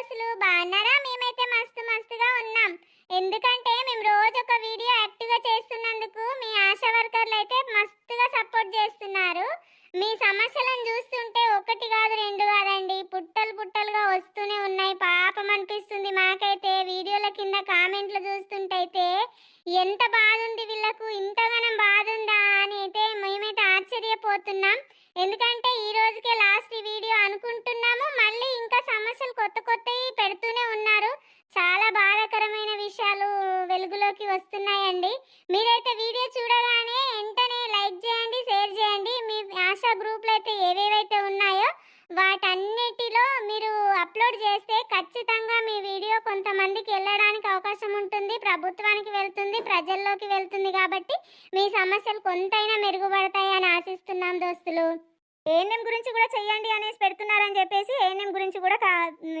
దోస్తులు బాగున్నారా? మేమైతే మస్తు మస్తుగా ఉన్నాం. ఎందుకంటే మేము రోజు ఒక వీడియో యాక్టివ్గా చేస్తున్నందుకు మీ ఆశా వర్కర్లు అయితే మస్తుగా సపోర్ట్ చేస్తున్నారు. మీ సమస్యలను చూస్తుంటే ఒకటి కాదు రెండు కాదండి. పుట్టలు పుట్టలుగా వస్తూనే ఉన్నాయి. పాపం అనిపిస్తుంది మాకైతే. వీడియోల కింద కామెంట్లు చూస్తుంటే అయితే ఎంత బాధ ఉంది వీళ్ళకు ఇంతగానం బాధ ఉందా అని అయితే మేమైతే ఆశ్చర్యపోతున్నాం. ఎందుకంటే ఈ రోజుకే లాస్ట్ వీడియో అనుకుంటున్నాము. మళ్ళీ ఇంకా సమస్యలు కొత్త కొత్తవి పెడుతూనే ఉన్నారు. చాలా బాధాకరమైన విషయాలు వెలుగులోకి వస్తున్నాయండి. మీరైతే వీడియో చూడగానే వెంటనే లైక్ చేయండి షేర్ చేయండి. మీ ఆశా గ్రూప్లో అయితే ఏవేవైతే ఉన్నాయో వాటన్నిటిలో మీరు అప్లోడ్ చేస్తే ఖచ్చితంగా మీ వీడియో కొంతమందికి వెళ్ళడానికి అవకాశం ఉంటుంది. ప్రభుత్వానికి వెళ్తుంది ప్రజల్లోకి వెళ్తుంది కాబట్టి మీ సమస్యలు కొంతైనా మెరుగుపడతాయని ఆశిస్తున్నాం దోస్తులు. ఏఎన్ఎం గురించి కూడా చెయ్యండి అనేసి పెడుతున్నారని చెప్పేసి ఏఎన్ఎం గురించి కూడా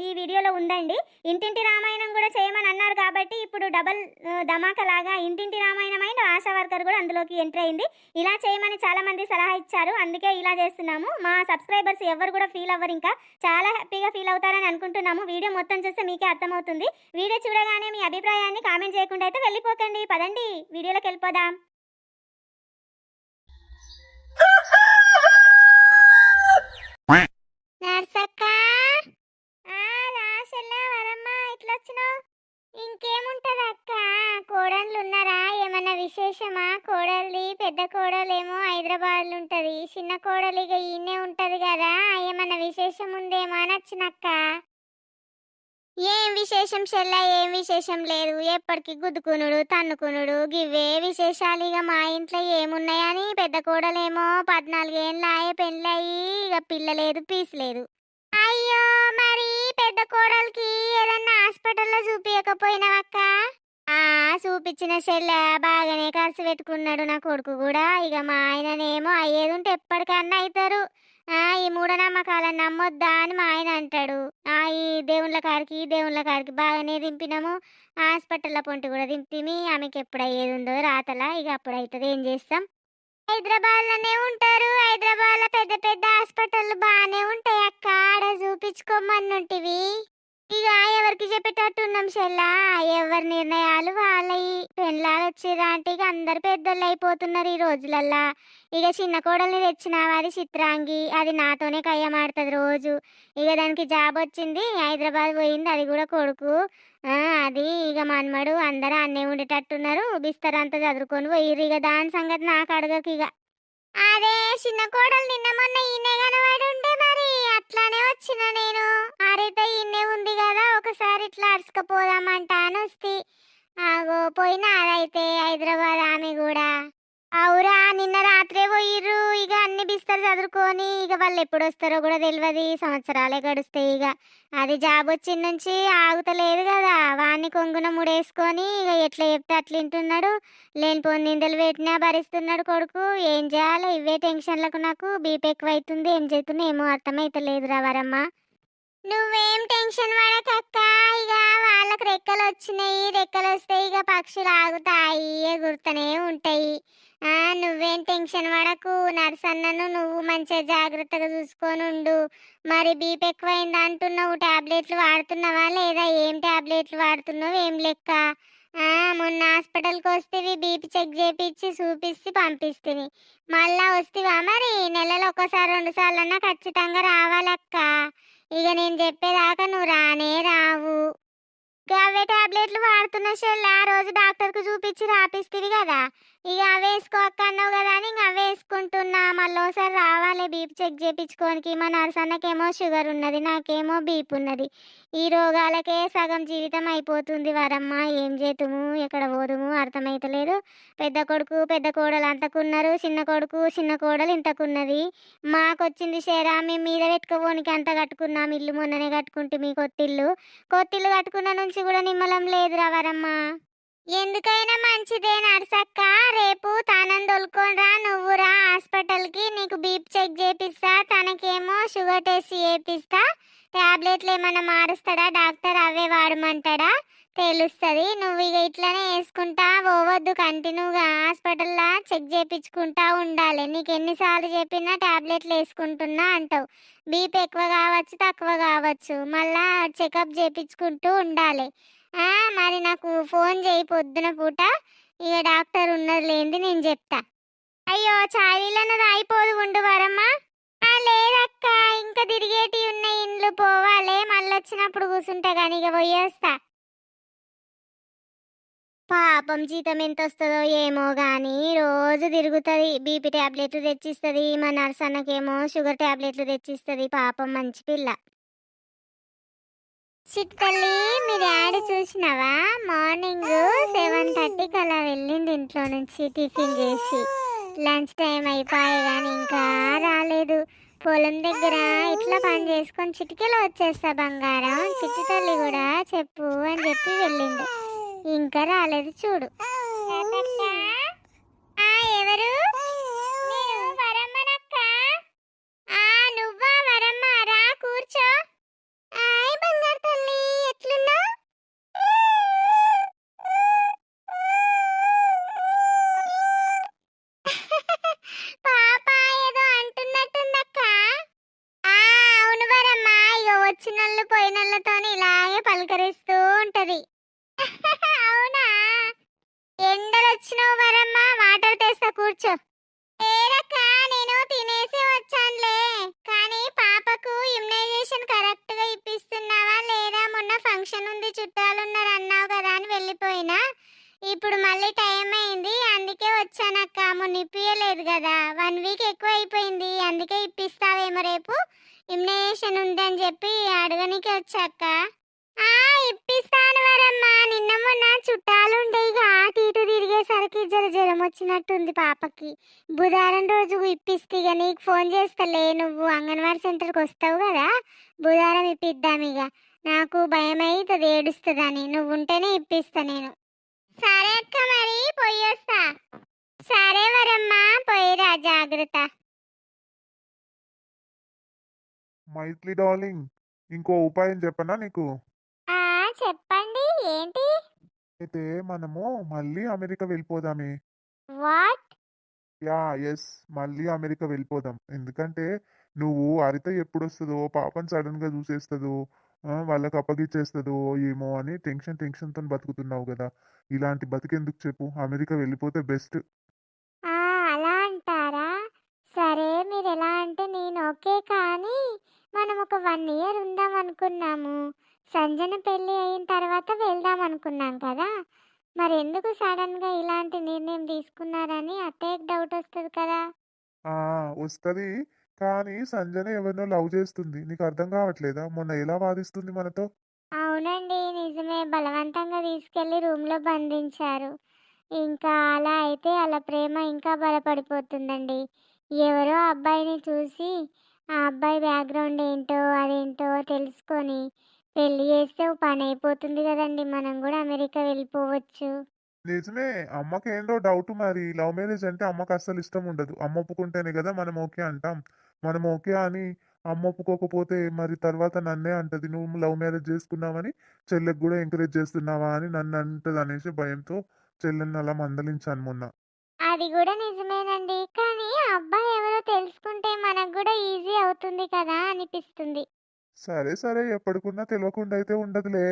ఈ వీడియోలో ఉందండి. ఇంటింటి రామాయణం కూడా చేయమని అన్నారు కాబట్టి ఇప్పుడు డబల్ ఆ, ధమాకా లాగా ఇంటింటి రామాయణం అయిన ఆశా వర్కర్ కూడా అందులోకి ఎంటర్ అయింది. ఇలా చేయమని చాలామంది సలహా ఇచ్చారు. అందుకే ఇలా చేస్తున్నాము. మా సబ్స్క్రైబర్స్ ఎవరు కూడా ఫీల్ అవ్వరు ఇంకా. చాలా హ్యాపీగా ఫీల్ అవుతారని అనుకుంటున్నాము. వీడియో మొత్తం చూస్తే మీకే అర్థమవుతుంది. వీడియో చూడగానే మీ అభిప్రాయాన్ని కామెంట్ చేయకుండా అయితే వెళ్ళిపోకండి. పదండి. వీడియోలోకి వెళ్ళిపోదాం నర్సక్క ఆ రాశల్లా వరమ్మ ఇట్లా వచ్చినావు ఇంకేముంటది అక్క కోడళ్ళు ఉన్నారా ఏమన్నా విశేషమా? కోడలిది పెద్ద కోడలేమో హైదరాబాద్లో ఉంటుంది. చిన్న కోడలు ఇక ఈయనే ఉంటుంది కదా? ఏమన్నా విశేషం ఉందేమో అని వచ్చినక్క ఏం విశేషం చెల్ల? ఏం విశేషం లేదు. ఎప్పటికీ గుద్దుకునుడు తన్నుకునుడు గివే విశేషాలు ఇక మా ఇంట్లో ఏమున్నాయని పెద్ద కోడలేమో పద్నాలుగేళ్ళాయే పెళ్ళయి ఇక పిల్లలేదు పీస్ లేదు అయ్యో మరి పెద్ద కోడలికి ఏదన్నా హాస్పిటల్లో చూపించకపోయినావక్క పంపించిన చెల్ల బాగానే ఖర్చు పెట్టుకున్నాడు నా కొడుకు కూడా. ఇక మా ఆయననేమో అయ్యేది ఉంటే ఎప్పటికన్నా అవుతారు ఈ మూఢనమ్మకాలను నమ్మొద్దా అని మా ఆయన అంటాడు. ఆ ఈ దేవుళ్ళ కాడికి ఈ దేవుళ్ళ కాడికి బాగానే దింపినాము. హాస్పిటల్లో పొంటి కూడా దింపిమి. ఆమెకి ఎప్పుడు అయ్యేది ఉందో రాతలా ఇక అప్పుడు అవుతుంది ఏం చేస్తాం? హైదరాబాద్లోనే ఉంటారు. హైదరాబాద్లో పెద్ద పెద్ద హాస్పిటల్ బాగానే ఉంటాయి అక్క. ఆడ చూపించుకోమన్నుంటివి. ఇక ఎవరికి చెప్పేటట్టు ఉన్నాం చెల్లా ఎవరి నిర్ణయాలు వాళ్ళవి పెళ్ళాలు వచ్చిరా అంటే ఇక అందరు పెద్దోళ్ళు అయిపోతున్నారు ఈ రోజులల్లా. ఇక చిన్న కోడల్ని తెచ్చినావు అది చిత్రాంగి? అది నాతోనే కయ్యమాడుతుంది రోజు. ఇక దానికి జాబ్ వచ్చింది హైదరాబాద్ పోయింది అది కూడా కొడుకు. అది ఇక మన్మడు అందరూ అన్నే ఉండేటట్టున్నారు బిస్తరంతా చదువుకొని పోయిర్రు. ఇక దాని సంగతి నాకు అడగకు ఇక అదే చిన్న కోడలు నిన్న మొన్న ఈయనే కనబడి ఉండే మరి అట్లానే వచ్చిన నేను. ఆరైతే ఇన్నే ఉంది కదా ఒకసారి ఇట్లా అరుచుకపోదామంట అని వస్తే ఆగో పోయినా అదైతే హైదరాబాద్ ఆమె కూడా. అవురా నిన్న రాత్రే పోయిర్రు. ఇక అన్ని బిస్తరు చదువుకొని ఇక వాళ్ళు ఎప్పుడు వస్తారో కూడా తెలియదు సంవత్సరాలే గడుస్తాయి ఇక అది జాబ్ వచ్చిన నుంచి ఆగుతలేదు కదా. వాడిని కొంగున ముడేసుకొని ఇక ఎట్లా చెప్తే అట్లా వింటున్నాడు. లేనిపోని నిందలు పెట్టినా భరిస్తున్నాడు కొడుకు. ఏం చేయాలి ఇవే టెన్షన్లకు నాకు బీపీ ఎక్కువైతుంది అవుతుంది ఏం చేస్తున్నా ఏమో అర్థమైతలేదురా వరమ్మ. నువ్వేం టెన్షన్ పడకక్క ఇక వాళ్ళకి రెక్కలు వచ్చినాయి. రెక్కలు వస్తే ఇక పక్షులు ఆగుతాయి. ఎగురుతూనే ఉంటాయి. నువ్వేం టెన్షన్ పడకు. నర్సన్నను నువ్వు మంచిగా జాగ్రత్తగా చూసుకొని ఉండు. మరి బీపీ ఎక్కువైంది అంటున్నావు. టాబ్లెట్లు వాడుతున్నావా లేదా? ఏం టాబ్లెట్లు వాడుతున్నావు? ఏం లెక్క? మొన్న హాస్పిటల్కి వస్తేవి బీపీ చెక్ చేపించి చూపిస్తే పంపిస్తుంది మళ్ళా వస్తేవా? మరి నెలలో ఒకసారి రెండు సార్లు అన్నా ఖచ్చితంగా రావాలక్క. ఇక నేను చెప్పేదాకా నువ్వు రానే రావు. అవే టాబ్లెట్లు వాడుతున్న షెల్ ఆ రోజు డాక్టర్కు చూపించి రాపిస్తుంది కదా ఇక అవే వేసుకోకన్నావు కదా అని ఇంక అవే వేసుకుంటున్నా. మళ్ళీ ఒకసారి రావాలి బీపీ చెక్ చేయించుకోనికి మా నర్సన్నకేమో షుగర్ ఉన్నది నాకేమో బీపీ ఉన్నది. ఈ రోగాలకే సగం జీవితం అయిపోతుంది వరమ్మ. ఏం చేతుము? ఎక్కడ పోదుము? అర్థమైతలేదు. పెద్ద కొడుకు పెద్ద కోడలు అంతకున్నారు. చిన్న కొడుకు చిన్న కోడలు ఇంతకున్నది. మాకొచ్చింది షేరా. మేము మీద పెట్టుకోవడానికి అంత కట్టుకున్నాం. ఇల్లు మొన్ననే కట్టుకుంటే మీ కొత్తిల్లు. కొత్తిల్లు కట్టుకున్న నుంచి కూడా నిమ్మలం లేదురా వరమ్మ ఎందుకైనా మంచిదే నర్సక్క. రేపు తనని దొలుకోనరా నువ్వురా హాస్పిటల్కి నీకు బీప్ చెక్ చేపిస్తా తనకేమో షుగర్ టెస్ట్ చేపిస్తా. ట్యాబ్లెట్లు ఏమైనా మారుస్తాడా? Doctor away వాడమంటాడా? తెలుస్తుంది. నువ్వు ఇక ఇట్లనే వేసుకుంటా పోవద్దు కంటిన్యూగా హాస్పిటల్లో చెక్ చేయించుకుంటా ఉండాలి. నీకు ఎన్నిసార్లు చెప్పినా టాబ్లెట్లు వేసుకుంటున్నా అంటావు. బీపీ ఎక్కువ కావచ్చు తక్కువ కావచ్చు. మళ్ళా చెకప్ చేయించుకుంటూ ఉండాలి. మరి నాకు ఫోన్ చేయి పొద్దున పూట. ఇక డాక్టర్ ఉన్నది లేనిది నేను చెప్తా. అయ్యో చాలీలన్నది అయిపోదు ఉండు వరమ్మా. లేదక్క ఇంకా తిరిగేటి ఉన్నాయి ఇండ్లు పోవాలి. మళ్ళీ వచ్చినప్పుడు కూర్చుంటా కానీ ఇక పోయేస్తా. పాపం జీతం ఎంత వస్తుందో ఏమో కానీ రోజు తిరుగుతుంది. బీపీ టాబ్లెట్లు తెచ్చిస్తుంది. మా నర్స్ అన్నకేమో షుగర్ టాబ్లెట్లు తెచ్చిస్తుంది. పాపం మంచి పిల్ల. చిట్టల్లి మీ డాడీ చూసినావా? మార్నింగ్ సెవెన్ థర్టీకి అలా వెళ్ళింది ఇంట్లో నుంచి టిఫిన్ చేసి. లంచ్ టైం అయిపోయి కానీ ఇంకా రాలేదు. పొలం దగ్గర ఇట్లా పని చేసుకొని చిటికెలో వచ్చేస్తా బంగారం. చిట్టి తల్లి కూడా చెప్పు అని చెప్పి వెళ్ళింది ఇంకా రాలేదు చూడు. ఎవరు నేను వరమ్మనక్క. ఆ, నువ్వా వరమ్మ రా కూర్చో ఆయ్ బంగారు తల్లి ఎట్లున్నావు పాప ఏదో అంటున్నట్టుందక్క ఆ అవును వరమ్మ ఇక వచ్చినోళ్ళు పోయినోళ్ళతోని ఇలాగే పలకరిస్తూ ఉంటది. అవునా? ఎండలు వచ్చినావు వాటర్ తెస్తా కూర్చో. ఏరక్క నేను తినేసి వచ్చానులే. కానీ పాపకు ఇమ్యునైజేషన్ కరెక్ట్గా ఇప్పిస్తున్నావా లేదా? మొన్న ఫంక్షన్ ఉంది చుట్టాలు ఉన్నారు అన్నావు కదా అని వెళ్ళిపోయినా. ఇప్పుడు మళ్ళీ టైం అయింది అందుకే వచ్చానక్క. మొన్న ఇప్పియలేదు కదా. వన్ వీక్ ఎక్కువ అయిపోయింది అందుకే ఇప్పిస్తావేమో రేపు? ఇమ్యునైజేషన్ ఉందని చెప్పి అడగనికి వచ్చాక ఆ ఇప్పిస్తాను వరమ్మా. నిన్న మొన్న చుట్టాలు ఉండేగా అటు తిరిగేసరికి జర జ్వరం వచ్చినట్టుంది పాపకి. బుధవారం రోజు ఇప్పిస్తే ఇక నీకు ఫోన్ చేస్తలే నువ్వు. అంగన్వాడీ సెంటర్కి వస్తావు కదా. బుధవారం ఇప్పిద్దాం ఇక నాకు భయం అవుతుంది ఏడుస్తుందని. నువ్వు ఉంటేనే ఇప్పిస్తా నేను. సరే అక్క మరి పోయి వస్తా. సరే వరమ్మా పోయిరా జాగ్రత్త. మైత్లీ డార్లింగ్ ఇంకో ఉపాయం చెప్పనా నీకు? ఆ చెప్పండి. ఏంటి? అయితే మనము మళ్ళీ అమెరికా వెళ్ళిపోదామే. వాట్? యా ఎస్ మళ్ళీ అమెరికా వెళ్ళిపోదాం. ఎందుకంటే నువ్వు హరిత ఎప్పుడు వస్తుందో పాపని సడన్గా చూసేస్తుందో వాళ్ళకి అప్పగిచ్చేస్తుందో ఏమో అని టెన్షన్ టెన్షన్తో బతుకుతున్నావు కదా. ఇలాంటి బతికెందుకు చెప్పు? అమెరికా వెళ్ళిపోతే బెస్ట్. అలా అంటారా? సరే మీరు ఎలా అంటే నేను ఓకే కానీ మనం ఒక వన్ ఇయర్ ఉందాం అనుకున్నాము. సంజన పెళ్ళి అయిన తర్వాత వెళ్దాం అనుకున్నాం కదా. మరి ఎందుకు సడన్గా ఇలాంటి నిర్ణయం తీసుకున్నారని అత్తయ్యకి డౌట్ వస్తుంది కదా. ఆ వస్తది. కానీ సంజన ఎవరినో లవ్ చేస్తుంది. నీకు అర్థం కావట్లేదా? మొన్న ఎలా వాదిస్తుంది మనతో? అవునండి నిజమే. బలవంతంగా తీసుకెళ్ళి రూమ్లో బంధించారు. ఇంకా అలా అయితే అలా ప్రేమ ఇంకా బలపడిపోతుందండి. ఎవరో అబ్బాయిని చూసి ఆ అబ్బాయి బ్యాక్గ్రౌండ్ ఏంటో అదేంటో తెలుసుకొని పెళ్ళి చేస్తే ఓ పని అయిపోతుంది కదండి. మనం కూడా అమెరికా వెళ్ళిపోవచ్చు. నిజమే. అమ్మకి ఏందో డౌట్ మరి. లవ్ మ్యారేజ్ అంటే అమ్మకి అస్సలు ఇష్టం ఉండదు. అమ్మ ఒప్పుకుంటేనే కదా మనం ఓకే అంటాం. మనం ఓకే అని అమ్మ ఒప్పుకోకపోతే మరి తర్వాత నన్నే అంటది. నువ్వు లవ్ మ్యారేజ్ చేసుకున్నావని చెల్లెకి కూడా ఎంకరేజ్ చేస్తున్నావా అని నన్ను అంటది అనేసి భయంతో చెల్లెని అలా మందలించాను మొన్న. అది కూడా నిజమేనండి. కానీ అబ్బాయి ఎవరో తెలుసుకుంటే మనకు కూడా ఈజీ అవుతుంది కదా అనిపిస్తుంది. సరే సరే. ఎప్పటికున్నా తెలియకుండా అయితే ఉండదులే.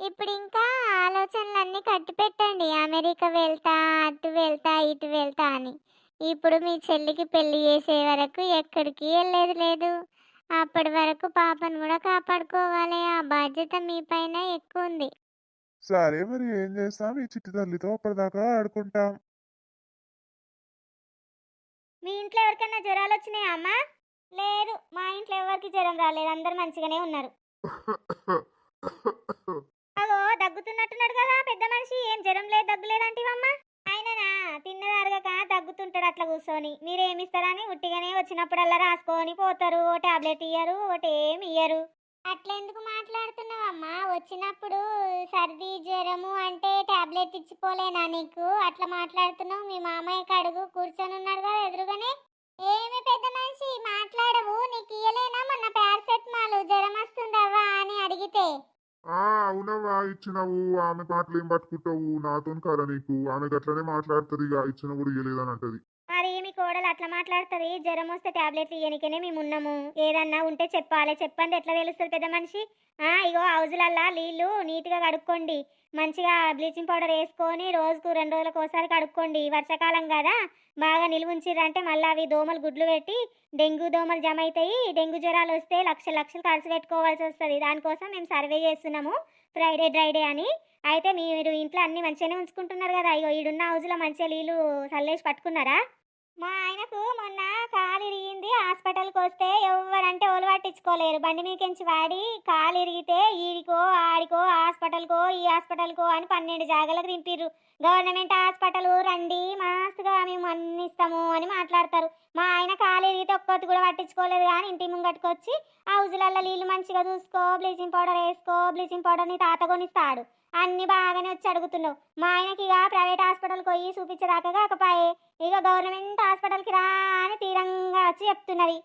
ఇప్పుడు ఇంకా ఆలోచనలన్నీ కట్టి పెట్టండి అమెరికా వెళ్తా అటు వెళ్తా ఇటు వెళ్తా అని. ఇప్పుడు మీ చెల్లికి పెళ్ళి చేసే వరకు ఎక్కడికి వెళ్ళేది లేదు. అప్పటి వరకు పాపను కూడా కాపాడుకోవాలి. ఆ బాధ్యత మీ పైన ఎక్కువ ఉంది సరే మరి ఏం చేస్తాం? ఈ చిట్టి తల్లితో అప్పటిదాకా ఆడుకుంటాం. మీ ఇంట్లో ఎవరికైనా జ్వరాలు వచ్చినాయా అమ్మా? లేదు మా ఇంట్లో ఎవరికి జ్వరం రాలేదు. అందరు మంచిగానే ఉన్నారు. అగో దగ్గుతున్నట్టున్నాడు కదా పెద్ద మనిషి. ఏం జ్వరం లేదు దగ్గు లేదంటివమ్మా ఆయననా? తిన్నది అరగక దగ్గుతుంటాడు అట్లా కూర్చొని. మీరేమిస్తారని ఉట్టిగానే వచ్చినప్పుడల్లా రాసుకొని పోతారు. ఓ టాబ్లెట్ ఇయ్యరు ఒకటి ఏమి ఇయ్యరు. అట్లా ఎందుకు మాట్లాడుతున్నావమ్మా? వచ్చినప్పుడు సర్ది జ్వరము అంటే టాబ్లెట్ ఇచ్చిపోలేనా నీకు? అట్లా మాట్లాడుతున్నావు. మీ మామయ్యకి అడుగు కూర్చొని ఉన్నాడు కదా ఎదురుగానే. ఏమి పెద్ద మనిషి మాట్లాడవు. నీకు ఇయ్యలేనా? మొన్న పారాసెటమాల్ జ్వరం వస్తుందవ్వా అని అడిగితే. ఆ అవునవ్వా ఇచ్చినావు. ఆమె మాటలు ఏం పట్టుకుంటావు? నాతో కదా నీకు? ఆమె గట్లనే మాట్లాడుతుంది ఇక ఇచ్చిన కూడా ఇయ్యలేదని అంటది. కోడలు అట్లా మాట్లాడుతుంది. జ్వరం వస్తే టాబ్లెట్లు ఇయ్యనికనే మేము ఉన్నాము. ఏదన్నా ఉంటే చెప్పాలి. చెప్పండి ఎట్లా తెలుస్తుంది పెద్ద మనిషి? ఆ ఇగో హౌజులల్లా నీళ్ళు నీట్గా కడుక్కోండి. మంచిగా బ్లీచింగ్ పౌడర్ వేసుకొని రోజుకు రెండు రోజులకు ఒకసారి కడుక్కోండి. వర్షాకాలం కదా బాగా నిలువుంచిర్రంటే మళ్ళీ అవి దోమలు గుడ్లు పెట్టి డెంగ్యూ దోమలు జమ అవుతాయి డెంగ్యూ జ్వరాలు వస్తే లక్ష లక్షలు ఖర్చు పెట్టుకోవాల్సి వస్తుంది. దానికోసం మేము సర్వే చేస్తున్నాము. ఫ్రైడే డ్రైడే అని. అయితే మీరు ఇంట్లో అన్ని మంచిగానే ఉంచుకుంటున్నారు కదా. ఇగో ఈడున్న హౌజ్లో మంచిగా నీళ్ళు చల్లేసి పట్టుకున్నారా? మా ఆయనకు మొన్న కాలు ఇరిగింది. హాస్పిటల్కి వస్తే ఎవరంటే ఓలు పట్టించుకోలేరు. బండి మీకించి వాడి కాలు ఇరిగితే ఈడికో ఆడికో హాస్పిటల్కో ఈ హాస్పిటల్కో అని పన్నెండు జాగాలకు దింపిర్రు. గవర్నమెంట్ హాస్పిటల్ రండి మస్తుగా మేము అన్నిస్తాము అని మాట్లాడతారు. మా ఆయన కాలు ఇరిగితే ఒక్కటి కూడా పట్టించుకోలేదు కానీ ఇంటి ముంగట్టుకొచ్చి ఆ ఉజులల్లో నీళ్ళు మంచిగా చూసుకో బ్లీచింగ్ పౌడర్ వేసుకో బ్లీచింగ్ పౌడర్ని తాత కొనిస్తాడు. అన్ని బాగానే వచ్చి అడుగుతున్నావు. మా ఆయనకి ఇక ప్రైవేట్ హాస్పిటల్కి పోయి చూపించేదాకా కాకపాయే. ఇక గవర్నమెంట్ హాస్పిటల్కి రా అని తీరంగా వచ్చి చెప్తున్నది.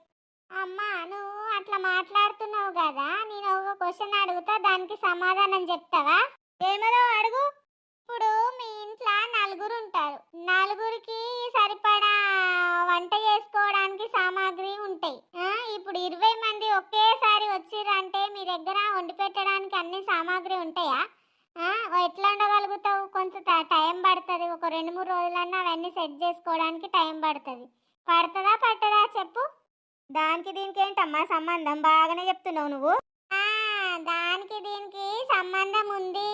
అమ్మా నువ్వు అట్లా మాట్లాడుతున్నావు కదా నేను ఒక క్వశ్చన్ అడుగుతా దానికి సమాధానం చెప్తావా? ఏమదో అడుగు. ఇప్పుడు మీ ఇంట్లో నలుగురు ఉంటారు. నలుగురికి సరిపడా వంట చేసుకోవడానికి సామాగ్రి ఉంటాయి. ఇప్పుడు ఇరవై మంది ఒకేసారి వచ్చిర్రంటే మీ దగ్గర వండి పెట్టడానికి అన్ని సామాగ్రి ఉంటాయా? ఎట్లా ఉండగలుగుతావు? కొంత టైం పడుతుంది. ఒక రెండు మూడు రోజులన్నా అవన్నీ సెట్ చేసుకోవడానికి టైం పడుతుంది. పడుతుందా పట్టదా చెప్పు. దానికి దీనికి ఏంటమ్మా సంబంధం? బాగానే చెప్తున్నావు నువ్వు. దానికి దీనికి సంబంధం ఉంది.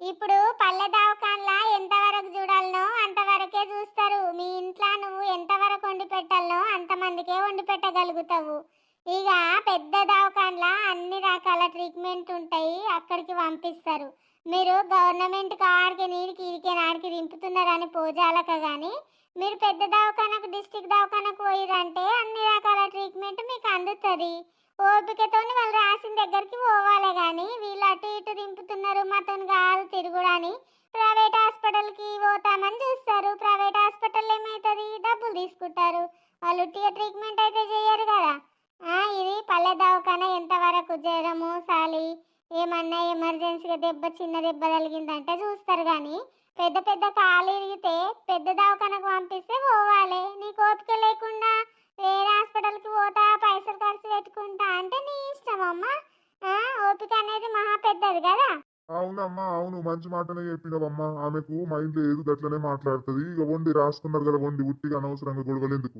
ఇప్పుడు పల్లె దవాఖాన్లా ఎంతవరకు చూడాలనో అంతవరకే చూస్తారు. మీ ఇంట్లో నువ్వు ఎంతవరకు వండి పెట్టాలనో అంతమందికే వండి పెట్టగలుగుతావు. ఇక పెద్ద దవాఖాన్లా అన్ని రకాల ట్రీట్మెంట్ ఉంటాయి. అక్కడికి పంపిస్తారు. మీరు గవర్నమెంట్ ఆడికి నీడికి ఇడికి నాడికి దింపుతున్నారని పోజాలక కానీ మీరు పెద్ద దవాఖానకు డిస్టిక్ దవాఖానకు పోయిరంటే అన్ని రకాల ట్రీట్మెంట్ మీకు అందుతుంది. ఓపికతో వాళ్ళు రాసిన దగ్గరికి పోవాలి కానీ వీళ్ళు అటు ఇటు దింపుతున్నారు మాతో కాదు తిరుగుడని ప్రైవేట్ హాస్పిటల్కి పోతామని చూస్తారు. ప్రైవేట్ హాస్పిటల్ ఏమవుతుంది డబ్బులు తీసుకుంటారు. వాళ్ళు ఉట్టిగా ట్రీట్మెంట్ అయితే చేయరు కదా. ఇది పల్లె దవాఖాన ఎంతవరకు జ్వరము సాలి ఏమన్నా ఎమర్జెన్సీగా దెబ్బ చిన్న దెబ్బ తగిలిందంటే చూస్తారు కానీ పెద్ద పెద్ద కాలు ఇరిగితే పెద్ద దవాఖానకు పంపిస్తే పోవాలి. నీకు ఓపిక లేకుండా వేరే హాస్పిటల్కి పోతా పైసలు ఖర్చు పెట్టుకుంటా అంటే నీ ఇష్టం అమ్మా. ఓపిక అనేది మహా పెద్దది కదా. అవునమ్మా అవును. మంచి మాటనే చెప్పినవమ్మా. ఆమెకు మైండ్ లేదు గట్లనే మాట్లాడుతుంది. ఇక వండి రాసుకున్నారు కదా వండి. ఉట్టిగా అనవసరంగా గొడవలు ఎందుకు?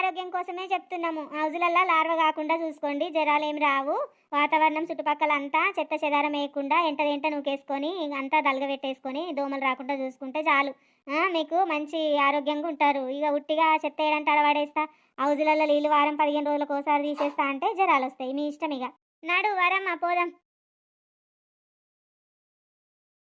ఆరోగ్యం కోసమే చెప్తున్నాము. హౌజులల్లా లార్వ కాకుండా చూసుకోండి. జ్వరాలు ఏమి రావు. వాతావరణం చుట్టుపక్కల అంతా చెత్త చెదారం వేయకుండా ఎంటదేంట నూకేసుకొని అంతా దలగబెట్టేసుకొని దోమలు రాకుండా చూసుకుంటే చాలు. మీకు మంచి ఆరోగ్యంగా ఉంటారు. ఇక ఉట్టిగా చెత్త వేయడానికి అడవాడేస్తా హౌజులలో నీళ్ళు వారం పదిహేను రోజులకు ఒకసారి తీసేస్తా అంటే జ్వరాలు వస్తాయి మీ ఇష్టం ఇక. నాడు వరమ్మా పోదాం.